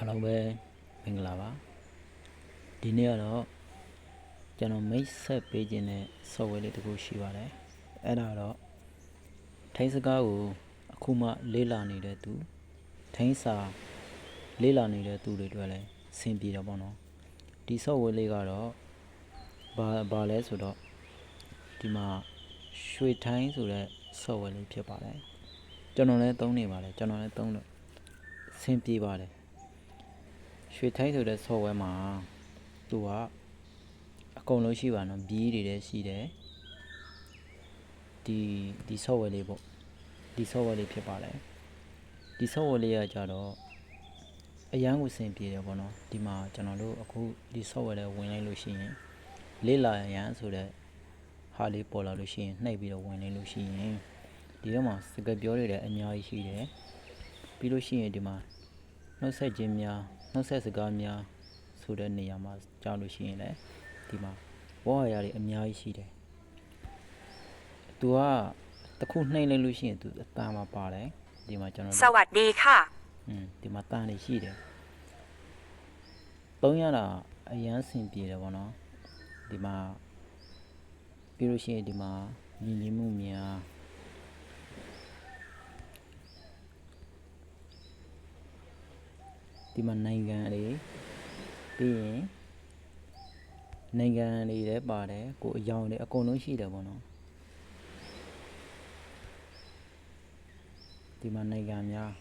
အားလုံးပဲမင်္ဂလာပါဒီနေ့ကတော့ကျွန်တော်မိတ်ဆက်ပေးခြင်းတဲ့ software လေးတစ်ခုရှိပါတယ်အဲ့ဒါတော့ထိုင်းစကားကိုအခုမှလေ့လာနေတဲ့သူထိုင်းစာလေ့လာနေတဲ့သူတွေအတွက်လည်းအဆင်ပြေတယ်ပေါ့နော်ဒီ software လေးကတော့ဘာဘာလဲဆိုတော့ဒီမှာရွှေထိုင်းဆိုတဲ့ software လေးဖြစ်ပါတယ်ကျွန်တော်လည်းသုံးနေပါတယ်ကျွန်တော်လည်းသုံးလို့အဆင်ပြေပါတယ် ရွှေထိုင်းဆိုတဲ့ software မှာသူကအကုန်လုံးရှိပါတော့ဘီးတွေလည်းရှိတယ်ဒီဒီ software လေးပေါ့ဒီ software လေးဖြစ်ပါတယ်ဒီ software လေးကကြတော့အရန်ကိုစင်ပြေတယ်ပေါ့နော်ဒီမှာကျွန်တော်တို့အခုဒီ software လေးဝင်လိုက်လို့ရှိရင်လေ့လာရန်ဆိုတဲ့ဟာလေးပေါ်လာလို့ရှိရင်နှိပ်ပြီးတော့ဝင်လိုက်လို့ရှိရင်ဒီတော့မှာစကားပြောတွေလည်းအများကြီးရှိတယ်ပြီးလို့ရှိရင်ဒီမှာနှုတ်ဆက်ခြင်းများ နှုတ်ဆက်စကားများဆိုတဲ့နေရာမှာကြားလို့ရှိရင်လည်းဒီမှာဝေါ်ရရတွေအများကြီးရှိတယ်။ तू ကတစ်ခုနှိမ့်လိုက်လို့ရှိရင် तू အတန်မှာပါတယ်ဒီမှာကျွန်တော် สวัสดีค่ะ อืมဒီမှာတန်နေရှိတယ်။သုံးရတာအရန်စင်ပြေတယ်ဗောနော်။ဒီမှာပြီးလို့ရှိရင်ဒီမှာညီညီမှုများ ဒီမှာနိုင်ငံလေးပြီးရင်နိုင်ငံလေးလည်းပါတယ်ကိုအယောင်လေးအကုန်လုံးရှိတယ်ဗောနော်ဒီမှာနိုင်ငံများ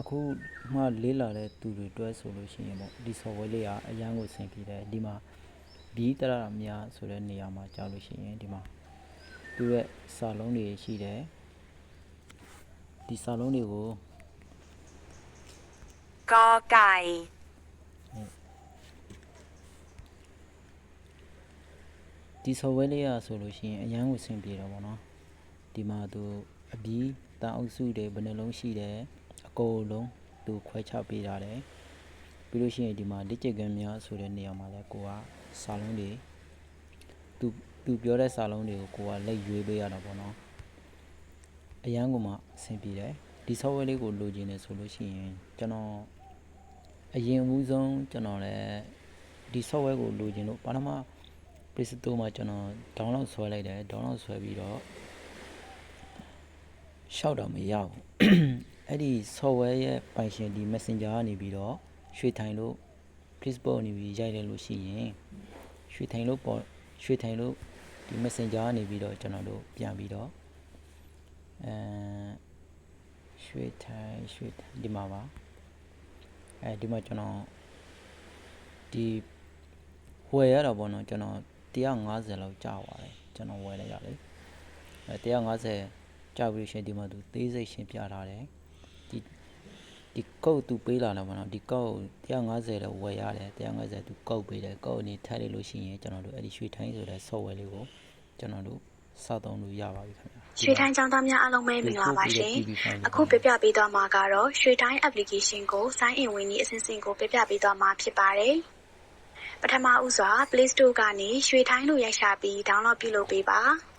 အခုမှလေးလာတဲ့သူတွေတွဲဆိုလို့ရှိရင်ပေါ့ဒီ software လေးကအရန်ကိုဆင်ပြေတယ်ဒီမှာဘီးတရများဆိုတဲ့နေရာမှာကြာလို့ရှိရင်ဒီမှာသူ့ရဲ့စာလုံးတွေရှိတယ် ဒီစာလုံးတွေကို กอไก่ ဒီ software လေးရဆိုလို့ရှိရင်အရန်ကိုဆင်ပြေတော့ဗောနော်ဒီမှာသူအပြီးတန်အုပ်စုတွေဘယ်နှလုံးရှိတယ်အကုန်လုံးသူခွဲခြားပေးထားတယ်ပြီးလို့ရှိရင်ဒီမှာ digit ကန်းများဆိုတဲ့နေရာမှာလဲကိုကစာလုံးတွေသူသူပြောတဲ့စာလုံးတွေကိုကိုကလက်ရွေးပေးရတာဗောနော် အရန်ကိုမှအဆင်ပြေတယ်ဒီ software လေးကိုလိုချင်တယ်ဆိုလို့ရှိရင်ကျွန်တော်အရင်အဦးဆုံးကျွန်တော်လည်းဒီ software ကိုလိုချင်လို့ဘာမှ Play Store မှာကျွန်တော် download ဆွဲလိုက်တယ် download ဆွဲပြီးတော့ရှောက်တော့မရဘူးအဲ့ဒီ software ရဲ့ပိုင်ရှင်ဒီ Messenger ကနေပြီးတော့ရွှေထိုင်လို့ Facebook နေပြီးရိုက်လိုက်လို့ရှိရင်ရွှေထိုင်လို့ပေါ်ရွှေထိုင်လို့ဒီ Messenger ကနေပြီးတော့ကျွန်တော်တို့ပြန်ပြီးတော့ အဲရွှေထိုင်ရွှေထိုင်ဒီမှာပါအဲဒီမှာကျွန်တော်ဒီဝယ်ရတာပေါ့နော်ကျွန်တော်150လောက်ကြာပါတယ်ကျွန်တော်ဝယ်လိုက်ရလေအဲ150ကြာပြီးရှင်ဒီမှာသူသေးစိတ်ရှင်းပြထားတယ်ဒီဒီကုတ်သူပေးလာတယ်ပေါ့နော်ဒီကုတ်150လောက်ဝယ်ရတယ်150သူကုတ်ပေးတယ်ကုတ်အနေထည့်လိုက်လို့ရှိရင်ကျွန်တော်တို့အဲ့ဒီရွှေထိုင်းဆိုတဲ့ software လေးကိုကျွန်တော်တို့ စသုံးလို့ရပါပြီခင်ဗျာရွှေထိုင်းចောင်းသားများအားလုံးပဲမင်္ဂလာပါရှင်။အခုပြပြပေးသွားမှာကတော့ရွှေထိုင်း application ကို sign in ဝင်ပြီးအစဉ်စဉ်ကိုပြပြပေးသွားမှာဖြစ်ပါတယ်။ပထမဦးစွာ Play Store ကနေရွှေထိုင်းလို့ရိုက်ရှာပြီး download ပြုလုပ်ပေးပါ။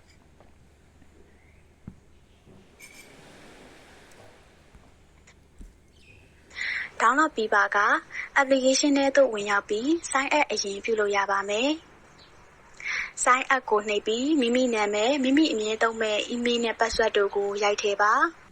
download ပြီးပါက application ထဲသို့ဝင်ရောက်ပြီး sign up အရင်ပြုလုပ်ရပါမယ်။ sign up ကိုနှိပ်ပြီးမိမိနာမည်မိမိအမည်သုံးမဲ့ email နဲ့ password တို့ကိုရိုက်ထည့်ပါ။